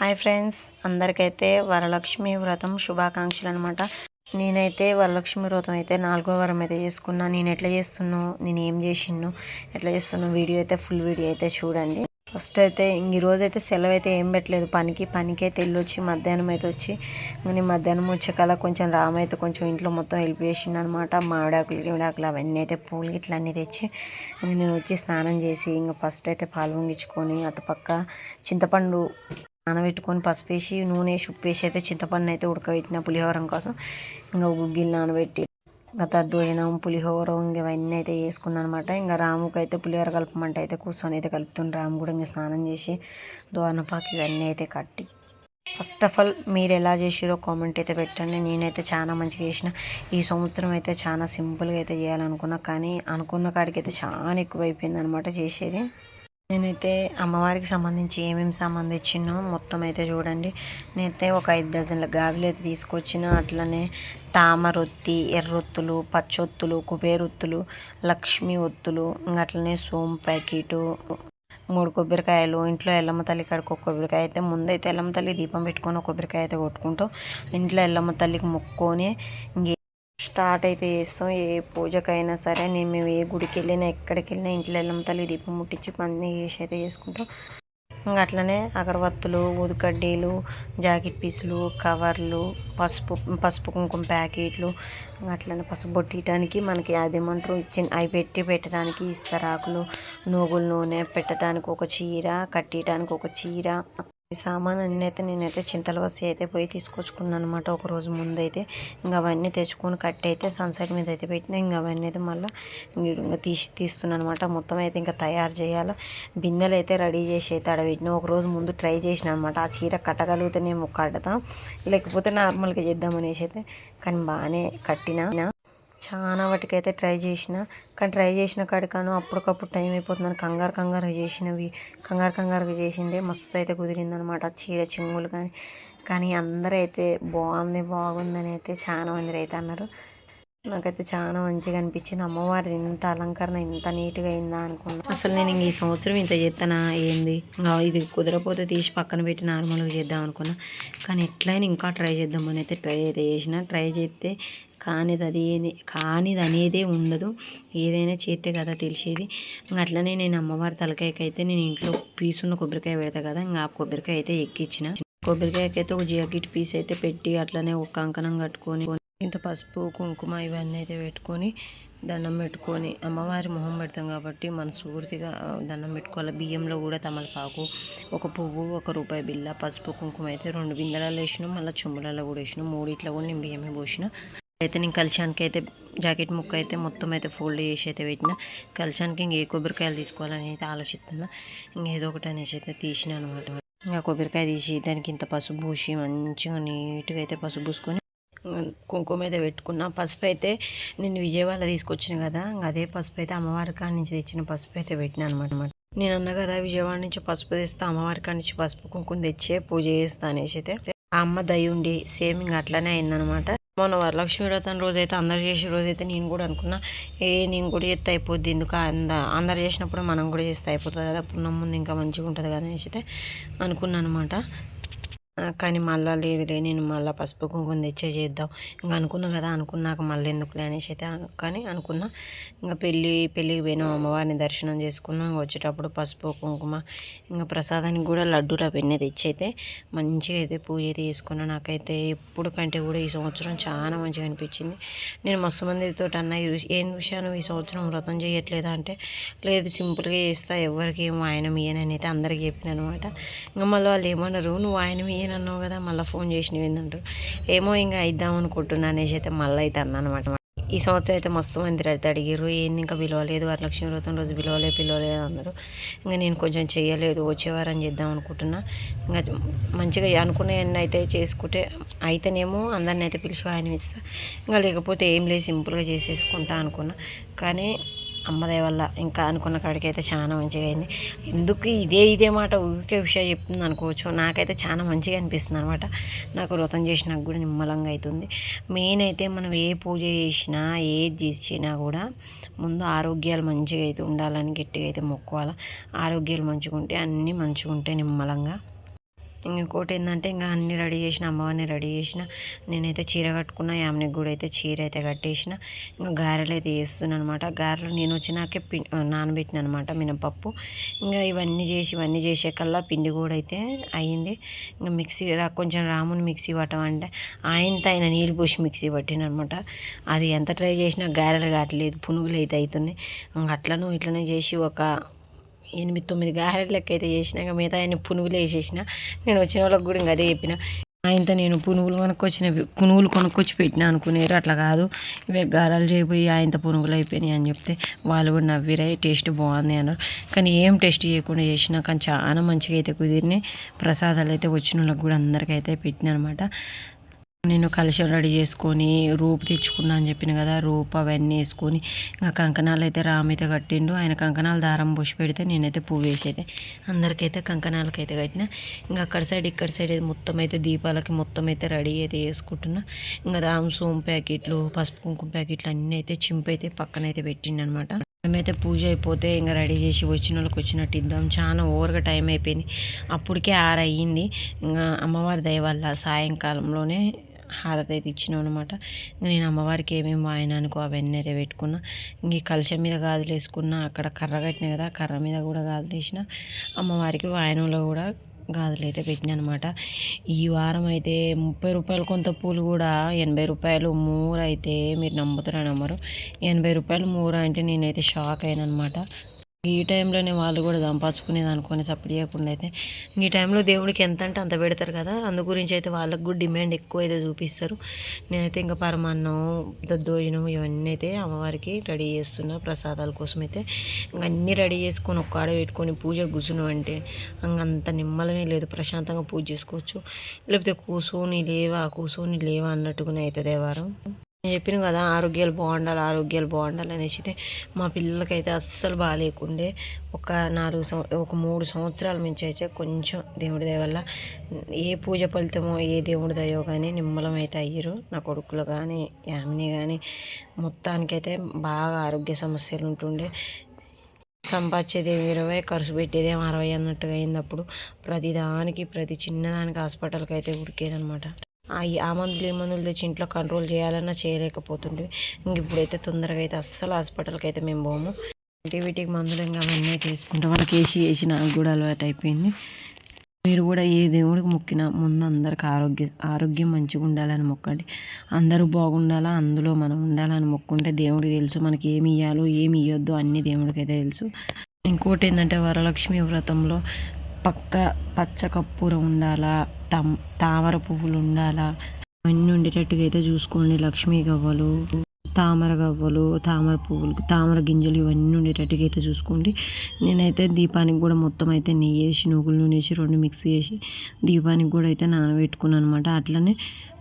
Hi friends. అందరికైతే Varalakshmi వ్రతం శుభాకాంక్షలు అనమాట నేనైతే వరలక్ష్మి వ్రతం అయితే నాలుగో వారం అయితే చేసుకున్నా. నేను ఎట్లా చేస్తున్నా నేను ఏం చేసిండు ఎట్లా చేస్తున్నా వీడియో అయితే ఫుల్ వీడియో అయితే చూడండి. ఫస్ట్ అయితే ఈ రోజు అయితే సెలవు అయితే ఏం పెట్టలేదు. పనికి పనికి అయితే వెళ్ళొచ్చి మధ్యాహ్నం అయితే వచ్చి నేను మధ్యాహ్నం వచ్చేకల్లా కొంచెం రామైతే అయితే కొంచెం ఇంట్లో మొత్తం హెల్ప్ చేసిండు అనమాట మావిడాకులు గిమిడాకులు అవన్నీ అయితే పూలు గిట్ల అన్నీ తెచ్చి నేను వచ్చి స్నానం చేసి ఇంకా ఫస్ట్ అయితే పాలు పొంగించుకొని అటుపక్క చింతపండు నానబెట్టుకొని పసుపు వేసి నూనె వేసి ఉప్పు వేసి అయితే చింతపండు అయితే ఉడకబెట్టిన పులిహోరం కోసం ఇంకా గుగ్గిలు నానబెట్టి ఇంకా దద్దోజనం పులిహోర ఇంక ఇవన్నీ అయితే వేసుకున్నాను అనమాట ఇంకా రాముకి అయితే పులిహోర కలపమంటే అయితే కూర్చొని అయితే కలుపుతుంది రాము కూడా ఇంకా స్నానం చేసి దోనపాకి ఇవన్నీ అయితే కట్టి ఫస్ట్ ఆఫ్ ఆల్ మీరు ఎలా చేసిరో కామెంట్ అయితే పెట్టండి. నేనైతే చాలా మంచిగా చేసిన. ఈ సంవత్సరం అయితే చాలా సింపుల్గా అయితే చేయాలనుకున్నా కానీ అనుకున్న కాడికి అయితే చాలా ఎక్కువ అయిపోయింది అనమాట చేసేది. నేనైతే అమ్మవారికి సంబంధించి ఏమేమి సంబంధించినో మొత్తం అయితే చూడండి. నేనైతే ఒక ఐదు డజన్ల గాజులు అయితే తీసుకొచ్చిన. అట్లనే తామరొత్తి ఎర్రొత్తులు పచ్చొత్తులు కుబేరొత్తులు లక్ష్మి ఒత్తులు ఇంకా అట్లనే సోమ్ ప్యాకెటు మూడు కొబ్బరికాయలు ఇంట్లో ఎల్లమ్మ తల్లి కాడికి ఒక కొబ్బరికాయ అయితే ముందైతే ఎల్లమ్మ తల్లి దీపం పెట్టుకొని ఒక కొబ్బరికాయ అయితే కొట్టుకుంటూ ఇంట్లో ఎల్లమ్మ తల్లికి మొక్కుకొని ఇంకే స్టార్ట్ అయితే చేస్తాం. ఏ పూజకైనా సరే నేను మేము ఏ గుడికి వెళ్ళినా ఎక్కడికి వెళ్ళినా ఇంట్లో వెళ్ళాం తల్లి దీపం ముట్టించి పని చేసి అయితే చేసుకుంటాం. ఇంకా అట్లనే అగరబత్తులు ఊదుకడ్డీలు జాకెట్ పీసులు కవర్లు పసుపు పసుపు కుంకుమ ప్యాకెట్లు అట్లనే పసుపు బొట్టియటానికి మనకి అదేమంటారు ఇచ్చిన అవి పెట్టి పెట్టడానికి ఇస్తరాకులు నూగుల నూనె పెట్టడానికి ఒక చీర కట్టడానికి ఒక చీర. ఈ సామాన్ అన్నీ అయితే నేనైతే చింతల వసి అయితే పోయి తీసుకొచ్చుకున్నాను అనమాట ఒక రోజు ముందు అయితే ఇంకా అవన్నీ తెచ్చుకొని కట్టి అయితే సన్సెట్ మీద అయితే పెట్టిన ఇంకా అవన్నీ అయితే మళ్ళీ ఇంకా తీసి తీస్తున్నాను అనమాట మొత్తం అయితే ఇంకా తయారు చేయాలి. బిందెలు అయితే రెడీ చేసి అయితే ఆడ పెట్టిన. ఒక రోజు ముందు ట్రై చేసిన అనమాట ఆ చీర కట్టగలిగితేనేమో కడతాం లేకపోతే నార్మల్గా చేద్దాం అనేసి అయితే. కానీ బాగానే కట్టిన. చాలా వాటికైతే ట్రై చేసిన. కానీ ట్రై చేసిన కాడికాను అప్పటికప్పుడు టైం అయిపోతుందని కంగారు కంగారు చేసినవి. కంగారు కంగారుగా చేసిందే మస్తు అయితే కుదిరిందనమాట. చీర చెంగులు కానీ కానీ అందరూ అయితే బాగుంది బాగుందని అయితే చాలా మంది అయితే అన్నారు. నాకైతే చాలా మంచిగా అనిపించింది. అమ్మవారిది ఇంత అలంకరణ ఇంత నీట్గా అయిందా అనుకున్నా. అసలు నేను ఇంక ఈ సంవత్సరం ఇంత చేస్తానా ఏంది? ఇంకా ఇది కుదరపోతే తీసి పక్కన పెట్టి నార్మల్గా చేద్దాం అనుకున్నా. కానీ ఎట్లయినా ఇంకా ట్రై చేద్దామని అయితే ట్రై అయితే చేసిన. ట్రై చేస్తే కానిది అది కానిది అనేదే ఉండదు. ఏదైనా చేస్తే కదా తెలిసేది. ఇంకా అట్లనే నేను అమ్మవారి తలకాయకి అయితే నేను ఇంట్లో పీసున్న కొబ్బరికాయ పెడతా కదా ఇంకా ఆ కొబ్బరికాయ అయితే ఎక్కించిన కొబ్బరికాయకైతే ఒక జాకెట్ పీస్ అయితే పెట్టి అట్లనే ఒక కంకణం కట్టుకొని ఇంత పసుపు కుంకుమ ఇవన్నీ అయితే పెట్టుకొని దండం పెట్టుకొని అమ్మవారి మొహం పెడతాం కాబట్టి మనస్ఫూర్తిగా దండం పెట్టుకోవాలి. బియ్యంలో కూడా తమలపాకు ఒక పువ్వు ఒక రూపాయి బిల్ల పసుపు కుంకుమ అయితే రెండు బిందెలలో వేసినాం మళ్ళీ చెంబులలో కూడా వేసినాం. మూడిట్లో కూడా నేను బియ్యమే పోసిన. అయితే నేను కలిశానికి అయితే జాకెట్ ముక్క అయితే మొత్తం అయితే ఫోల్డ్ చేసి అయితే పెట్టిన. కలిశానికి ఇంక ఏ కొబ్బరికాయలు తీసుకోవాలని అయితే ఆలోచిస్తున్నా. ఇంకేదో ఒకటి అనేసి అయితే తీసిన అనమాట ఇంకా కొబ్బరికాయ తీసి దానికి ఇంత పసుపు పూసి మంచిగా నీట్గా అయితే పసుపు పూసుకొని కుంకుమ అయితే పెట్టుకున్నా. పసుపు అయితే నేను విజయవాడ తీసుకొచ్చిన కదా అదే పసుపు అయితే అమ్మవారి కాడి నుంచి తెచ్చిన పసుపు అయితే పెట్టినా అనమాట నేను అన్న కదా విజయవాడ నుంచి పసుపు తెస్తే అమ్మవారి కాడి నుంచి పసుపు కుంకుమ తెచ్చే పూజ చేస్తా అనేసి అయితే. ఆ అమ్మ దయ ఉండి సేమ్ ఇంకా అట్లానే అయిందనమాట మొన్న వరలక్ష్మి వ్రతం రోజైతే అందరు చేసే రోజైతే నేను కూడా అనుకున్నా ఏ నేను కూడా చేస్తే అయిపోద్ది ఎందుకు? అంద అందరు చేసినప్పుడు మనం కూడా చేస్తే అయిపోతుంది కదా పున్నం ముందు ఇంకా మంచిగా ఉంటుంది కదా అనేసి అయితే అనుకున్నాను అనమాట కానీ మళ్ళీ లేదులే నేను మళ్ళీ పసుపు కుంకుమ తెచ్చే చేద్దాం. ఇంకా అనుకున్నా కదా అనుకున్నాక మళ్ళీ ఎందుకులే అనేసి అయితే కానీ అనుకున్నా. ఇంకా పెళ్ళి పెళ్ళికి పోయినాం అమ్మవారిని దర్శనం చేసుకున్నాం. వచ్చేటప్పుడు పసుపు కుంకుమ ఇంకా ప్రసాదానికి కూడా లడ్డూలు అవన్నీ తెచ్చైతే మంచిగా అయితే పూజ అయితే నాకైతే ఎప్పుడు కంటే కూడా ఈ సంవత్సరం చాలా మంచిగా అనిపించింది. నేను మస్తు మందితో అన్న ఏం విషయాన్ని ఈ సంవత్సరం వ్రతం చేయట్లేదా అంటే లేదు సింపుల్గా చేస్తా ఎవరికి ఏమో ఆయన మీయనని అయితే అందరికీ చెప్పిన అనమాట ఇంకా మళ్ళీ వాళ్ళు ఏమన్నారు నువ్వు ఆయన మీయన అన్నావు కదా మళ్ళీ ఫోన్ చేసినవి ఏంటంటారు ఏమో ఇంకా ఇద్దాం అనుకుంటున్నా అనేసి అయితే మళ్ళీ అయితే అన్నా అనమాట. ఈ సంవత్సరం అయితే మస్తు మంది అయితే అడిగారు ఏంది ఇంకా పిలవలేదు వరలక్ష్మి వ్రతం రోజు పిలవలే పిలవలేదు అన్నారు. ఇంకా నేను కొంచెం చేయలేదు వచ్చేవారం చేద్దాం అనుకుంటున్నా. ఇంకా మంచిగా అనుకునేవన్నీ అయితే చేసుకుంటే అయితేనేమో అందరిని అయితే పిలిచి ఆయన ఇస్తా. ఇంకా లేకపోతే ఏం లేదు సింపుల్గా చేసేసుకుంటా అనుకున్నా. కానీ అమ్మదే వల్ల ఇంకా అనుకున్న కాడికైతే చాలా మంచిగా అయింది ఎందుకు ఇదే ఇదే మాట ఊరికే విషయం చెప్తుంది అనుకోవచ్చు. నాకైతే చాలా మంచిగా అనిపిస్తుంది అనమాట. నాకు వ్రతం చేసినాక కూడా నిమ్మలంగా అవుతుంది మెయిన్ అయితే మనం ఏ పూజ చేసినా ఏది చేసినా కూడా ముందు ఆరోగ్యాలు మంచిగా అయితే ఉండాలని గట్టిగా అయితే మొక్కోవాలి. ఆరోగ్యాలు మంచిగా ఉంటే అన్నీ మంచిగా ఉంటాయి నిమ్మలంగా. ఇంకోటి ఏంటంటే ఇంకా అన్ని రెడీ చేసిన అమ్మవారిని రెడీ చేసిన. నేనైతే చీర కట్టుకున్న యామ్నికి కూడా అయితే చీర అయితే కట్టేసిన. ఇంకా గారెలు అయితే చేస్తున్నాను అనమాట గారెలు నేను వచ్చినాకే పి నానబెట్టిన అనమాట మినపప్పు. ఇంకా ఇవన్నీ చేసి ఇవన్నీ చేసే కల్లా పిండి కూడా అయితే అయ్యింది ఇంకా మిక్సీ కొంచెం రాముని మిక్సీ పట్టమంటే ఆయనతో ఆయన నీళ్ళు పోసి మిక్సీ పట్టిన అనమాట అది ఎంత ట్రై చేసినా గారెలు కావట్లేదు పునుగులు అయితే అవుతున్నాయి ఇంకా అట్లను ఇట్లనే చేసి ఒక ఎనిమిది తొమ్మిది గారెల అయితే చేసినా ఇంకా మిగతా ఆయన పునుగులు వేసేసిన. నేను వచ్చిన వాళ్ళకి కూడా ఇంకా అదే చెప్పిన. ఆయనతో నేను పునుగులు కొనుక్కొచ్చిన పునుగులు కొనుక్కొచ్చి పెట్టిన అనుకునేరు. అట్లా కాదు. ఇవే గారాలు చేయబోయి ఆయనతో పునుగులు అయిపోయినాయి అని చెప్తే వాళ్ళు కూడా నవ్విరాయి టేస్ట్ బాగుంది అన్నారు. కానీ ఏం టేస్ట్ చేయకుండా చేసినా కానీ చాలా మంచిగా అయితే కుదిరినాయి. ప్రసాదాలు అయితే వచ్చిన వాళ్ళకి కూడా అందరికీ అయితే పెట్టిన అనమాట. నేను కలశం రెడీ చేసుకొని రూపు తెచ్చుకున్నా అని చెప్పిన కదా రూపు అవన్నీ వేసుకొని ఇంకా కంకణాలు అయితే రామ్ అయితే కట్టిండు. ఆయన కంకణాలు దారం పోసి పెడితే నేనైతే పువ్వు వేసేది. అందరికైతే కంకణాలకి అయితే కట్టిన. ఇంకా అక్కడ సైడ్ ఇక్కడ సైడ్ మొత్తం అయితే దీపాలకి మొత్తం అయితే రెడీ అయితే వేసుకుంటున్నా ఇంకా రామ్ సోమ్ ప్యాకెట్లు పసుపు కుంకుమ ప్యాకెట్లు అన్నీ అయితే చింపు అయితే పక్కన అయితే పెట్టిండు అనమాట మేమైతే పూజ అయిపోతే ఇంకా రెడీ చేసి వచ్చిన వాళ్ళకి వచ్చినట్టు ఇద్దాం. చాలా ఓవర్గా టైం అయిపోయింది. అప్పటికే ఆరు అయ్యింది. ఇంకా అమ్మవారి దయ వల్ల సాయంకాలంలోనే హారతి అయితే ఇచ్చినాం అనమాట నేను అమ్మవారికి ఏమేమి వాయినానుకో అవన్నీ అయితే పెట్టుకున్నా. ఇంక ఈ కలశం మీద గాజులు వేసుకున్నా అక్కడ కర్ర కట్టిన కదా కర్ర మీద కూడా గాజులు వేసిన అమ్మవారికి వాయనంలో కూడా గాజులు అయితే పెట్టిన అనమాట ఈ వారం అయితే ముప్పై రూపాయలు కొంత పూలు కూడా ఎనభై రూపాయలు మూర అయితే మీరు నమ్ముతారా నమ్మరు ఎనభై రూపాయలు మూర అంటే నేనైతే షాక్ అయినా అనమాట ఈ టైంలోనే వాళ్ళు కూడా సంపాదించుకునేది అనుకుని సపోర్ట్ చేయకుండా అయితే ఈ టైంలో దేవుడికి ఎంత అంటే అంత పెడతారు కదా అందు గురించి అయితే వాళ్ళకు కూడా డిమాండ్ ఎక్కువ అయితే చూపిస్తారు. నేనైతే ఇంకా పరమాన్నం దద్దోజనం ఇవన్నీ అయితే అమ్మవారికి రెడీ చేస్తున్నా ప్రసాదాల కోసం అయితే. ఇంకా అన్నీ రెడీ చేసుకొని ఒక్క పెట్టుకొని పూజ కూర్చున్నాం అంటే అంత నిమ్మలమే లేదు ప్రశాంతంగా పూజ చేసుకోవచ్చు. లేకపోతే కూర్చొని లేవా కూర్చొని లేవా అన్నట్టుగానే అవుతుంది వారం నేను చెప్పిన కదా ఆరోగ్యాలు బాగుండాలి ఆరోగ్యాలు బాగుండాలి అనేసి మా పిల్లలకైతే అస్సలు బాగాలేకుండే ఒక నాలుగు సంవ ఒక మూడు సంవత్సరాల నుంచి అయితే కొంచెం దేవుడి దయ వల్ల. ఏ పూజ ఫలితమో ఏ దేవుడి దయో కానీ నిమ్మలం అయితే అయ్యారు. నా కొడుకులు కానీ యామిని కానీ మొత్తానికైతే బాగా ఆరోగ్య సమస్యలు ఉంటుండే. సంపాదించేది ఇరవై ఖర్చు పెట్టేది అరవై అన్నట్టుగా అయింది అప్పుడు. ప్రతి దానికి ప్రతి చిన్నదానికి హాస్పిటల్కి అయితే ఉరికేదనమాట ఈ- ఆ మందులు ఏ మందులు తెచ్చి ఇంట్లో కంట్రోల్ చేయాలన్నా చేయలేకపోతుండే ఇంక ఇప్పుడైతే తొందరగా అయితే అస్సలు హాస్పిటల్కి అయితే మేము పోము. యాంటీబయాటిక్ మందులు ఇంకా అవన్నీ తీసుకుంటాం వాళ్ళకి వేసి వేసి నాకు కూడా అలవాటు అయిపోయింది. మీరు కూడా ఏ దేవుడికి మొక్కినా ముందు అందరికి ఆరోగ్య ఆరోగ్యం మంచిగా ఉండాలని మొక్కండి. అందరూ బాగుండాలా అందులో మనం ఉండాలని మొక్కుంటే దేవుడికి తెలుసు. మనకి ఏమి ఇవ్వాలో ఏమి ఇవ్వద్దు అన్ని దేవుడికి అయితే తెలుసు. ఇంకోటి ఏంటంటే వరలక్ష్మి వ్రతంలో పక్క పచ్చ కర్పూరం ఉండాలా తమ్ తామర పువ్వులు ఉండాలా? అన్నీ ఉండేటట్టుగా అయితే చూసుకోండి లక్ష్మీ గవ్వలు. తామర గవ్వలు తామర పువ్వులు తామర గింజలు ఇవన్నీ ఉండేటట్టుగా అయితే చూసుకోండి. నేనైతే దీపానికి కూడా మొత్తం అయితే నెయ్యి వేసి నువ్వుల నూనె వేసి రెండు మిక్స్ చేసి దీపానికి కూడా అయితే నానబెట్టుకున్నాను అనమాట అట్లనే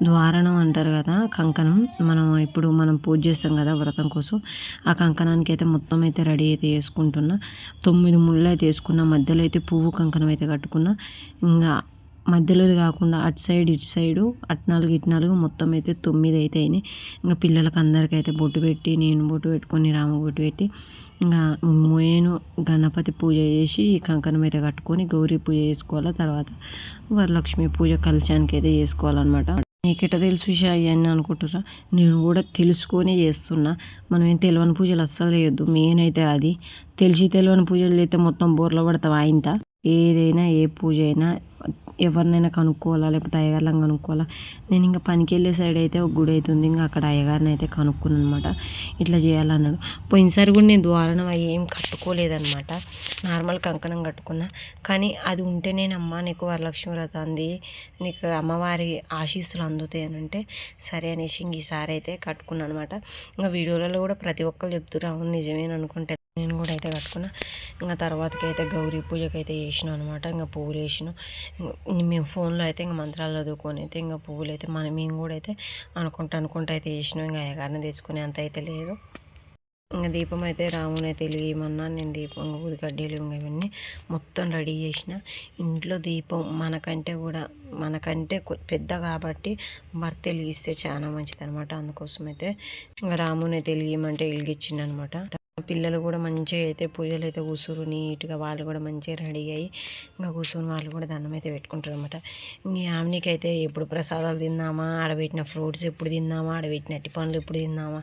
ద్వారణం అంటారు కదా కంకణం. మనం ఇప్పుడు మనం పూజ చేస్తాం కదా వ్రతం కోసం ఆ కంకణానికి అయితే మొత్తం అయితే రెడీ అయితే వేసుకుంటున్నా తొమ్మిది ముళ్ళు అయితే వేసుకున్నా మధ్యలో అయితే పువ్వు కంకణం అయితే కట్టుకున్నా. ఇంకా మధ్యలోది కాకుండా అటు సైడ్ ఇటు సైడు అటు నాలుగు ఇటు నాలుగు మొత్తం అయితే తొమ్మిది అయితే అయినాయి. ఇంకా పిల్లలకి అందరికీ అయితే బొట్టు పెట్టి నేను బొట్టు పెట్టుకొని రామ బొట్టు పెట్టి ఇంకా నేను గణపతి పూజ చేసి కంకణం అయితే కట్టుకొని గౌరీ పూజ చేసుకోవాలి తర్వాత వరలక్ష్మి పూజ కలిశానికి అయితే చేసుకోవాలన్నమాట. నీకెట తెలుసు విషయం అయ్యాన్ని అనుకుంటురా నేను కూడా తెలుసుకొని చేస్తున్నా. మనం ఏం తెలియని పూజలు అస్సలు చేయొద్దు. మెయిన్ అయితే అది. తెలిసి తెలియని పూజలు చేస్తే మొత్తం బోర్లో పడతాం ఆయంత ఏదైనా ఏ పూజ అయినా ఎవరినైనా కనుక్కోవాలా? లేకపోతే అయ్యగారులను కనుక్కోవాలా? నేను ఇంకా పనికి వెళ్ళే సైడ్ అయితే ఒక గుడి అవుతుంది ఇంకా అక్కడ అయ్యగారిని అయితే కనుక్కున్నాను అనమాట ఇట్లా చేయాలన్నాడు. పోయినసారి కూడా నేను ద్వారణం అవి ఏం కట్టుకోలేదనమాట నార్మల్ కంకణం కట్టుకున్నా. కానీ అది ఉంటే ఉంటేనేనమ్మా నీకు వరలక్ష్మి వ్రతాంది నీకు అమ్మవారి ఆశీస్సులు అందుతాయి అని అంటే సరే అనేసి ఇంక ఈసారి అయితే కట్టుకున్నాను అనమాట ఇంకా వీడియోలలో కూడా ప్రతి ఒక్కరు చెప్తున్నారు అవును నిజమేననుకుంటే అనుకుంటే నేను కూడా అయితే కట్టుకున్నా. ఇంకా తర్వాతకి అయితే గౌరీ పూజకి అయితే అనమాట. ఇంకా పూలు వేసినాం. మేము ఫోన్లో అయితే ఇంకా మంత్రాలు చదువుకొని అయితే ఇంకా పువ్వులు అయితే మనం మేము కూడా అయితే అనుకుంటా అనుకుంటా అయితే చేసినాం. ఇంకా అయ్యగారిని తెచ్చుకునే అంత అయితే లేదు. ఇంకా దీపం అయితే రాముని అయితే వెలిగేయమన్నా నేను దీపం ఇంకా ఊది కడ్డీలు ఇంకా ఇవన్నీ మొత్తం రెడీ చేసిన. ఇంట్లో దీపం మనకంటే కూడా మనకంటే పెద్ద కాబట్టి భర్త వెలిగిస్తే చాలా మంచిది అనమాట అందుకోసం అయితే ఇంకా రాముని అయితే వెలిగియమంటే వెలిగించిండు అనమాట పిల్లలు కూడా మంచిగా అయితే పూజలు అయితే కూసురు నీట్గా వాళ్ళు కూడా మంచిగా రెడీ అయ్యి ఇంకా కూర్చొని వాళ్ళు కూడా దండం అయితే పెట్టుకుంటారు అనమాట ఇంక ఆమెకి అయితే ఎప్పుడు ప్రసాదాలు తిందామా ఆడబెట్టిన ఫ్రూట్స్ ఎప్పుడు తిందామా ఆడబెట్టిన అట్టి పండ్లు ఎప్పుడు తిందామా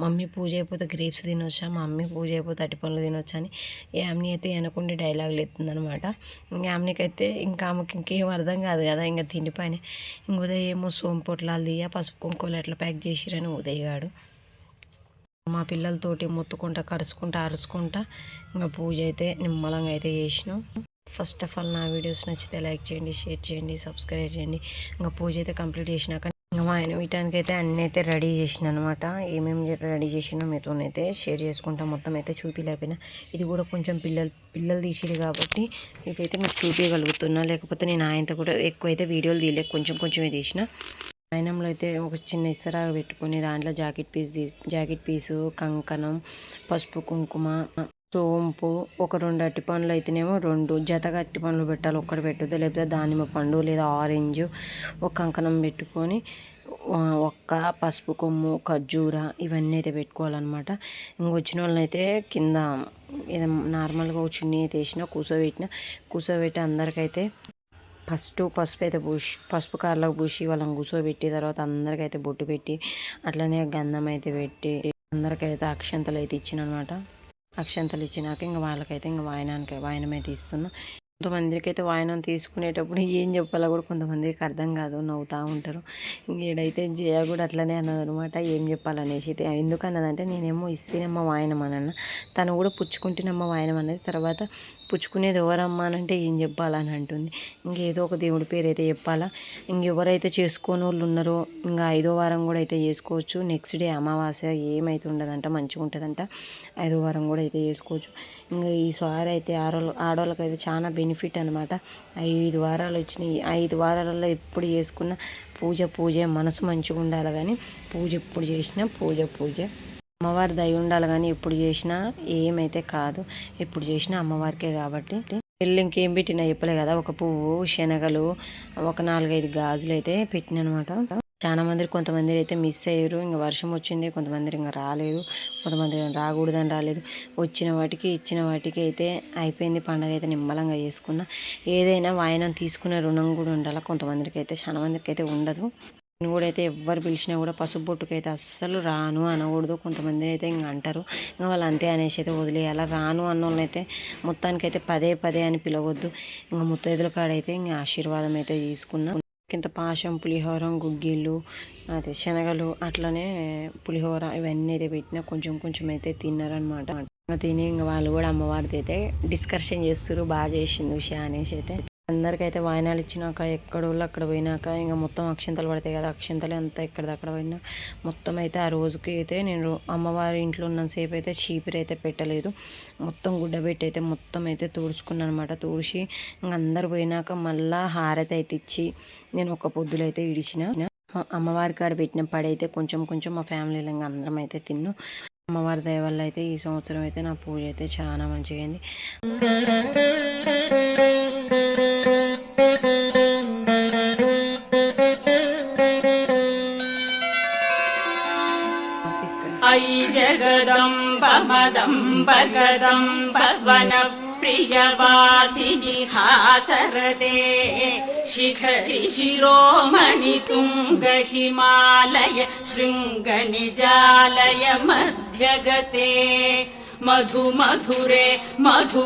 మమ్మీ పూజ అయిపోతే గ్రేప్స్ తినొచ్చా మమ్మీ పూజ అయిపోతే అట్టి పండ్లు తినొచ్చా అని ఆమెని అయితే వెనకుండి డైలాగులు ఎత్తుందనమాట ఇంకా ఆమెకి అయితే ఇంకా ఆమెకి ఇంకేం అర్థం కాదు కదా ఇంకా తిండి పైన. ఇంక ఉదయం ఏమో సోంపొట్లాలు తీయ పసుపు కుంకుమలు ఎట్లా ప్యాక్ చేసిరని ఉదయగాడు. మా పిల్లలతోటి మొత్తుకుంటా కరుచుకుంటా అరుచుకుంటా ఇంకా పూజ అయితే నిమ్మలంగా అయితే చేసినాం. ఫస్ట్ ఆఫ్ ఆల్ నా వీడియోస్ నచ్చితే లైక్ చేయండి షేర్ చేయండి సబ్స్క్రైబ్ చేయండి. ఇంకా పూజ అయితే కంప్లీట్ చేసినాక ఇంకా మా ఆయన వీటానికి అయితే అన్నీ అయితే రెడీ చేసిన అనమాట ఏమేమి రెడీ చేసినా మీతోనైతే షేర్ చేసుకుంటాం. మొత్తం అయితే చూపిలేకపోయినా. ఇది కూడా కొంచెం పిల్లలు పిల్లలు తీసిరు కాబట్టి ఇదైతే మీకు చూపించగలుగుతున్నా లేకపోతే నేను ఆయనతో కూడా ఎక్కువ అయితే వీడియోలు తీయలేక కొంచెం కొంచెమే తీసిన. నయనంలో అయితే ఒక చిన్న ఇసరాగా పెట్టుకుని దాంట్లో జాకెట్ పీస్ తీ జాకెట్ పీసు కంకణం పసుపు కుంకుమ సోంపు ఒక రెండు అట్టి పండ్లు అయితేనేమో రెండు జతగా అట్టి పండ్లు పెట్టాలి ఒక్కటి పెట్టద్దు లేకపోతే దానిమ్మ పండు లేదా ఆరెంజ్ ఒక కంకణం పెట్టుకొని ఒక్క పసుపు కొమ్ము ఖర్జూర ఇవన్నీ అయితే పెట్టుకోవాలన్నమాట. ఇంకొచ్చిన వాళ్ళని అయితే కింద ఏదో నార్మల్గా ఒక చున్నీ అయితే వేసిన కూర్చోబెట్టిన కూర్చోబెట్టి అందరికైతే ఫస్ట్ పసుపు అయితే పూసి పసుపు కార్లకు పూసి వాళ్ళని కూర్చోబెట్టి తర్వాత అందరికైతే బొట్టు పెట్టి అట్లనే గంధం అయితే పెట్టి అందరికైతే అక్షంతలు అయితే ఇచ్చిన అనమాట అక్షంతలు ఇచ్చినాక ఇంకా వాళ్ళకైతే ఇంకా వాయనానికి వాయనం అయితే ఇస్తున్నా. కొంతమందికి అయితే వాయనం తీసుకునేటప్పుడు ఏం చెప్పాలో కూడా కొంతమందికి అర్థం కాదు నవ్వుతూ ఉంటారు. ఇంకేడైతే జయ కూడా అట్లనే అన్నది అనమాట ఏం చెప్పాలనేసి ఎందుకన్నదంటే ఎందుకు అన్నదంటే నేనేమో ఇస్తేనమ్మ వాయనం అన్న తను కూడా పుచ్చుకుంటేనమ్మ వాయనం అనేది తర్వాత పుచ్చుకునేది ఎవరమ్మా అని అంటే ఏం చెప్పాలని అంటుంది. ఇంకేదో ఒక దేవుడి పేరు అయితే చెప్పాలా. ఇంకెవరైతే చేసుకోని వాళ్ళు ఉన్నారో ఇంకా ఐదో వారం కూడా అయితే చేసుకోవచ్చు. నెక్స్ట్ డే అమావాస్య ఏమైతే ఉండదంట మంచిగా ఉంటుందంట ఐదో వారం కూడా అయితే చేసుకోవచ్చు. ఇంకా ఈ సారి అయితే ఆడవాళ్ళు ఆడవాళ్ళకి అయితే చాలా బెనిఫిట్ అనమాట ఐదు వారాలు వచ్చినాయి. ఐదు వారాలలో ఎప్పుడు చేసుకున్న పూజ పూజ మనసు మంచిగా ఉండాలి కానీ పూజ ఎప్పుడు చేసినా పూజ పూజ. అమ్మవారి దయ ఉండాలి కానీ ఎప్పుడు చేసినా ఏమైతే కాదు ఎప్పుడు చేసినా అమ్మవారికే కాబట్టి. పెళ్ళి ఇంకేం పెట్టినా చెప్పలే కదా ఒక పువ్వు శనగలు ఒక నాలుగైదు గాజులు అయితే పెట్టిన అనమాట చాలా మంది కొంతమంది అయితే మిస్ అయ్యారు. ఇంకా వర్షం వచ్చింది కొంతమంది ఇంకా రాలేదు. కొంతమంది రాకూడదని రాలేదు. వచ్చిన వాటికి ఇచ్చిన వాటికి అయితే అయిపోయింది. పండగ అయితే నిమ్మలంగా చేసుకున్న. ఏదైనా వాయనం తీసుకునే రుణం కూడా ఉండాలి? కొంతమందికి అయితే చాలా మందికి అయితే ఉండదు. నేను కూడా అయితే ఎవరు పిలిచినా కూడా పసుపు బొట్టుకైతే అస్సలు రాను అనకూడదు. కొంతమంది అయితే ఇంక అంటారు. ఇంకా వాళ్ళు అంతే అనేసి అయితే వదిలేయాలి. రాను అన్న అయితే మొత్తానికైతే పదే పదే అని పిలవద్దు. ఇంకా ముత్తైదుల కాడైతే ఇంకా ఆశీర్వాదం అయితే తీసుకున్నాం. ఇంత పాశం పులిహోరం గుగ్గిళ్ళు అదే శనగలు అట్లనే పులిహోర ఇవన్నీ అయితే పెట్టినా కొంచెం కొంచెం అయితే తిన్నారనమాట తిని ఇంకా వాళ్ళు కూడా అమ్మవారిది అయితే డిస్కషన్ చేస్తారు బాగా చేసింది విషయం అనేసి అయితే. అందరికైతే వాయినాలు ఇచ్చినాక ఎక్కడ వాళ్ళు అక్కడ పోయినాక ఇంకా మొత్తం అక్షింతలు పడతాయి కదా అక్షింతలు అంతా ఎక్కడిదక్కడ పోయినా. మొత్తం అయితే ఆ రోజుకి అయితే నేను అమ్మవారి ఇంట్లో ఉన్నంతసేపు అయితే చీపిరి అయితే పెట్టలేదు. మొత్తం గుడ్డబెట్టి అయితే మొత్తం అయితే తుడుచుకున్నాను అనమాట తుడిచి ఇంక అందరు పోయినాక మళ్ళా హారతి అయితే ఇచ్చి నేను ఒక పొద్దులు అయితే ఇడిచిన. అమ్మవారి కాడ పెట్టిన పడైతే కొంచెం కొంచెం మా ఫ్యామిలీలో ఇంకా అందరం అయితే తిన్ను. అమ్మవారి దయ వల్ల అయితే ఈ సంవత్సరం అయితే నా పూజ అయితే చాలా మంచిగా అయింది अयि जगदम्बमदम्बगदम्ब वनप्रियवासिनि हासरते शिखरि शिरोमणितुङ्गहिमालय शृङ्गनिजालय मध्यगते मधु मधुरे मधु